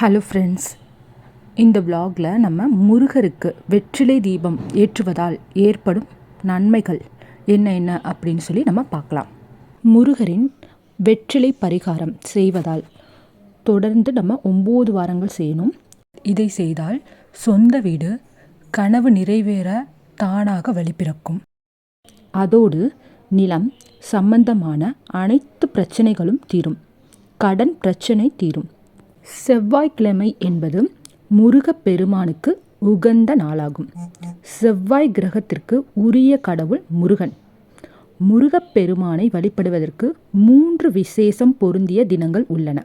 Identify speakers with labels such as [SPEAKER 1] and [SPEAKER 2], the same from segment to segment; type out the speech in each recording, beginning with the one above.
[SPEAKER 1] Hello friends இந்த vlogல நம்ம முருகருக்கு வெற்றிலை தீபம் ஏற்றுவதால் ஏற்படும் நன்மைகள் என்ன என்ன அப்படின்னு சொல்லி நம்ம பார்க்கலாம். முருகரின் வெற்றிலை பரிகாரம் செய்வதால் தொடர்ந்து நம்ம ஒம்பது வாரங்கள் செய்யணும். இதை செய்தால் சொந்த வீடு கனவு நிறைவேற தானாக வழிபிறக்கும். அதோடு நிலம் சம்பந்தமான அனைத்து பிரச்சனைகளும் தீரும். கடன் பிரச்சனை தீரும். செவ்வாய்க்கிழமை என்பது முருகப் பெருமானுக்கு உகந்த நாளாகும். செவ்வாய் கிரகத்திற்கு உரிய கடவுள் முருகன். முருகப்பெருமானை வழிபடுவதற்கு மூன்று விசேஷம் பொருந்திய தினங்கள் உள்ளன.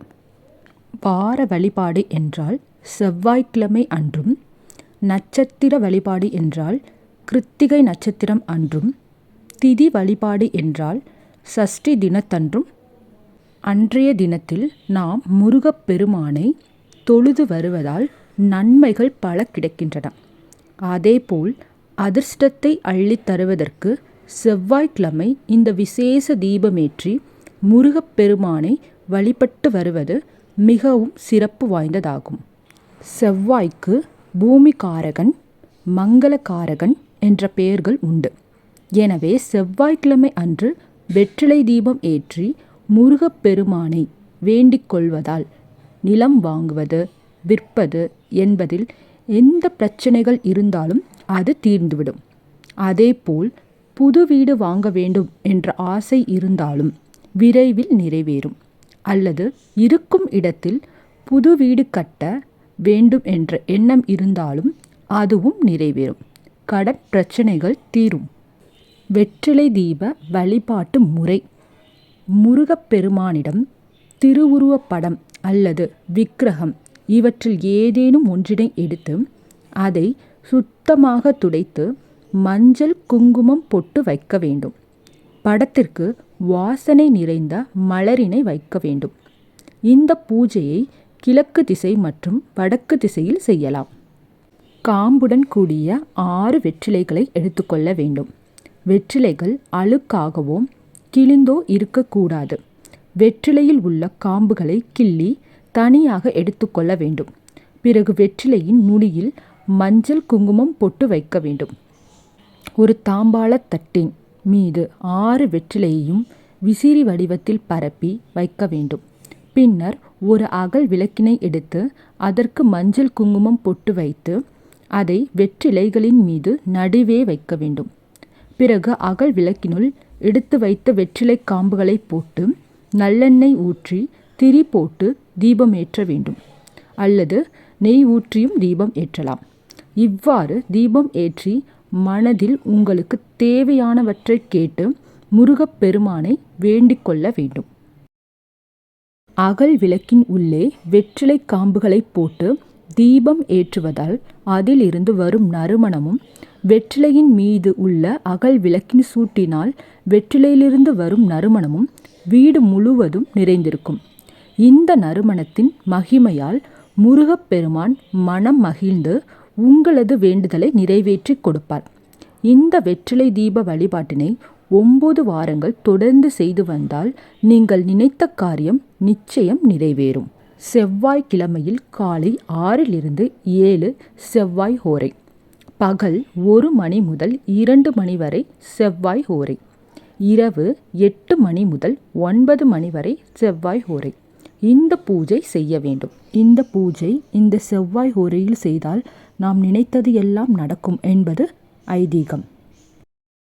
[SPEAKER 1] வார வழிபாடு என்றால் செவ்வாய்க்கிழமை அன்றும் நட்சத்திர வழிபாடு என்றால் கிருத்திகை நட்சத்திரம் அன்றும் திதி வழிபாடு என்றால் சஷ்டி தினத்தன்றும் அன்றைய தினத்தில் நாம் முருகப் பெருமானை தொழுது வருவதால் நன்மைகள் பல கிடைக்கின்றன. அதேபோல் அதிர்ஷ்டத்தை அள்ளித் தருவதற்கு செவ்வாய்க்கிழமை இந்த விசேஷ தீபமேற்றி முருகப்பெருமானை வழிபட்டு வருவது மிகவும் சிறப்பு வாய்ந்ததாகும். செவ்வாய்க்கு பூமிகாரகன் மங்களகாரகன் என்ற பெயர்கள் உண்டு. எனவே செவ்வாய்க்கிழமை அன்று வெற்றிலை தீபம் ஏற்றி முருகப்பெருமானை வேண்டிக் கொள்வதால் நிலம் வாங்குவது விற்பது என்பதில் எந்த பிரச்சனைகள் இருந்தாலும் அது தீர்ந்துவிடும். அதேபோல் புது வீடு வாங்க வேண்டும் என்ற ஆசை இருந்தாலும் விரைவில் நிறைவேறும். அல்லது இருக்கும் இடத்தில் புது வீடு கட்ட வேண்டும் என்ற எண்ணம் இருந்தாலும் அதுவும் நிறைவேறும். கடன் பிரச்சனைகள் தீரும். வெற்றிலை தீப வழிபாட்டு முறை. முருகப்பெருமானிடம் திருவுருவப் படம் அல்லது விக்கிரகம் இவற்றில் ஏதேனும் ஒன்றினை எடுத்து அதை சுத்தமாக துடைத்து மஞ்சள் குங்குமம் பொட்டு வைக்க வேண்டும். படத்திற்கு வாசனை நிறைந்த மலரினை வைக்க வேண்டும். இந்த பூஜையை கிழக்கு திசை மற்றும் வடக்கு திசையில் செய்யலாம். காம்புடன் கூடிய ஆறு வெற்றிலைகளை எடுத்துக்கொள்ள வேண்டும். வெற்றிலைகள் அழுக்காகவும் கிழிந்தோ இருக்கக்கூடாது. வெற்றிலையில் உள்ள காம்புகளை கிள்ளி தனியாக எடுத்துக்கொள்ள வேண்டும். பிறகு வெற்றிலையின் நுனியில் மஞ்சள் குங்குமம் பொட்டு வைக்க வேண்டும். ஒரு தாம்பாளத் தட்டின் மீது ஆறு வெற்றிலையையும் விசிறி வடிவத்தில் பரப்பி வைக்க வேண்டும். பின்னர் ஒரு அகல் விளக்கினை எடுத்து அதற்கு மஞ்சள் குங்குமம் பொட்டு வைத்து அதை வெற்றிலைகளின் மீது நடுவே வைக்க வேண்டும். பிறகு அகல் விளக்கினுள் எடுத்து வைத்த வெற்றிலை காம்புகளை போட்டு நல்லெண்ணெய் ஊற்றி திரி போட்டு தீபம் ஏற்ற வேண்டும். அல்லது நெய் ஊற்றியும் தீபம் ஏற்றலாம். இவ்வாறு தீபம் ஏற்றி மனதில் உங்களுக்கு தேவையானவற்றை கேட்டு முருகப் பெருமானை வேண்டிக் கொள்ள வேண்டும். அகல் விளக்கின் உள்ளே வெற்றிலை காம்புகளை போட்டு தீபம் ஏற்றுவதால் அதிலிருந்து வரும் நறுமணமும் வெற்றிலையின் மீது உள்ள அகல் விளக்கின் சூட்டினால் வெற்றிலையிலிருந்து வரும் நறுமணமும் வீடு முழுவதும் நிறைந்திருக்கும். இந்த நறுமணத்தின் மகிமையால் முருகப்பெருமான் மனம் மகிழ்ந்து உங்களது வேண்டுதலை நிறைவேற்றி கொடுப்பார். இந்த வெற்றிலை தீப வழிபாட்டினை ஒம்பது வாரங்கள் தொடர்ந்து செய்து வந்தால் நீங்கள் நினைத்த காரியம் நிச்சயம் நிறைவேறும். செவ்வாய்க்கிழமையில் காலை ஆறிலிருந்து ஏழு செவ்வாய் ஹோரை. பகல் ஒரு மணி முதல் இரண்டு மணி வரை செவ்வாய் ஹோரை இரவு எட்டு மணி முதல் ஒன்பது மணி வரை செவ்வாய் ஹோரை இந்த பூஜை செய்ய வேண்டும். இந்த பூஜை இந்த செவ்வாய் ஹோரையில் செய்தால் நாம் நினைத்தது எல்லாம் நடக்கும் என்பது ஐதீகம்.